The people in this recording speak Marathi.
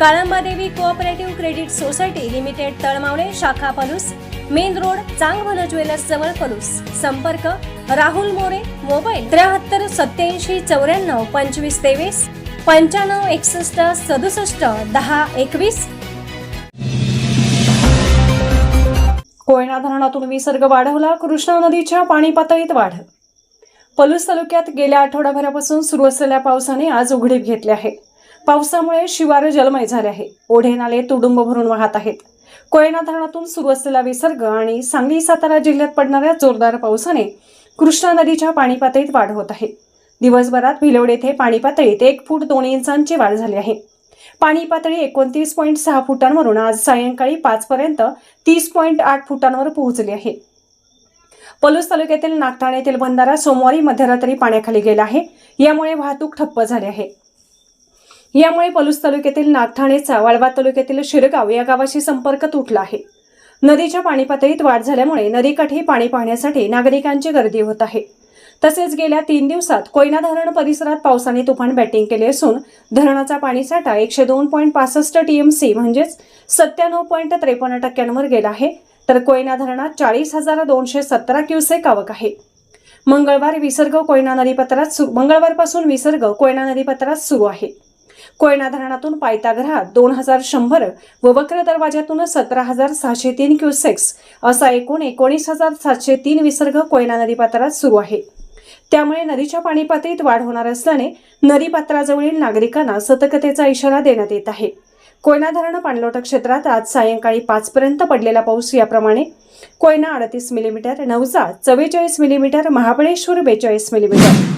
Kalamba Devi cooperative credit society limited Talmavale शाखा Palus main road Changbhala jewellers जवळ पलूस. संपर्क राहुल मोरे मोबाईल त्र्याहत्तर सत्याऐंशी चौऱ्याण्णव पंचवीस तेवीस पंच्याण्णव एकसष्ट सदुसष्ट दहा एकवीस. कोयना धरणातून विसर्ग वाढवला कृष्णा नदीच्या पाणी पातळीत वाढ. पलूस तालुक्यात गेल्या आठवड्याभरापासून सुरू असलेल्या पावसाने आज उघडीप घेतली आहे. पावसामुळे शिवार जलमय झाले आहे. ओढे नाले तुडुंब भरून वाहत आहेत. कोयना धरणातून सुरू असलेला विसर्ग आणि सांगली सातारा जिल्ह्यात पडणाऱ्या जोरदार पावसाने कृष्णा नदीच्या पाणी पातळीत वाढ होत आहे. दिवसभरात भिलवड येथे पाणी पातळीत एक फूट दोन इंचांची वाढ झाली आहे. पाणी पातळी एकोणतीस पॉईंट सहा फुटांवरून आज सायंकाळी पाच पर्यंत तीस पॉईंट आठ फुटांवर पोहोचली आहे. पलूस तालुक्यातील नागठाणे येथील बंधारा सोमवारी मध्यरात्री पाण्याखाली गेला आहे. यामुळे वाहतूक ठप्प झाली आहे. यामुळे पलूस तालुक्यातील नागठाणेचा वाळवा तालुक्यातील शिरगाव या गावाशी संपर्क तुटला आहे. नदीच्या पाणी पातळीत वाढ झाल्यामुळे नदीकाठी पाणी पाहण्यासाठी नागरिकांची गर्दी होत आहे. तसेच गेल्या तीन दिवसात कोयना धरण परिसरात पावसाने तुफान बॅटिंग केली असून धरणाचा पाणीसाठा एकशे दोन पॉईंट पासष्ट टीएमसी म्हणजेच सत्त्याण्णव पॉईंट त्रेपन्न टक्क्यांवर गेला आहे. तर कोयना धरणात चाळीस हजार दोनशे सतरा क्युसेक आवक आहे. मंगळवार विसर्ग कोयना नदीपात्रात सु मंगळवारपासून विसर्ग कोयना नदीपात्रात सुरू आहे. कोयना धरणातून पायताघरात दोन हजार शंभर व वक्र दरवाज्यातून सतरा हजार सहाशे तीन क्युसेक्स असा एकूण एकोणीस हजार सातशे तीन विसर्ग कोयना नदीपात्रात सुरू आहे. त्यामुळे नदीच्या पाणी पातळीत वाढ होणार असल्याने नदीपात्राजवळील नागरिकांना सतर्कतेचा इशारा देण्यात येत आहे. कोयना धरण पाणलोट क्षेत्रात आज सायंकाळी पाचपर्यंत पडलेला पाऊस याप्रमाणे कोयना अडतीस मिलीमीटर नवजा चव्वेचाळीस मिलीमीटर महाबळेश्वर बेचाळीस मिलीमीटर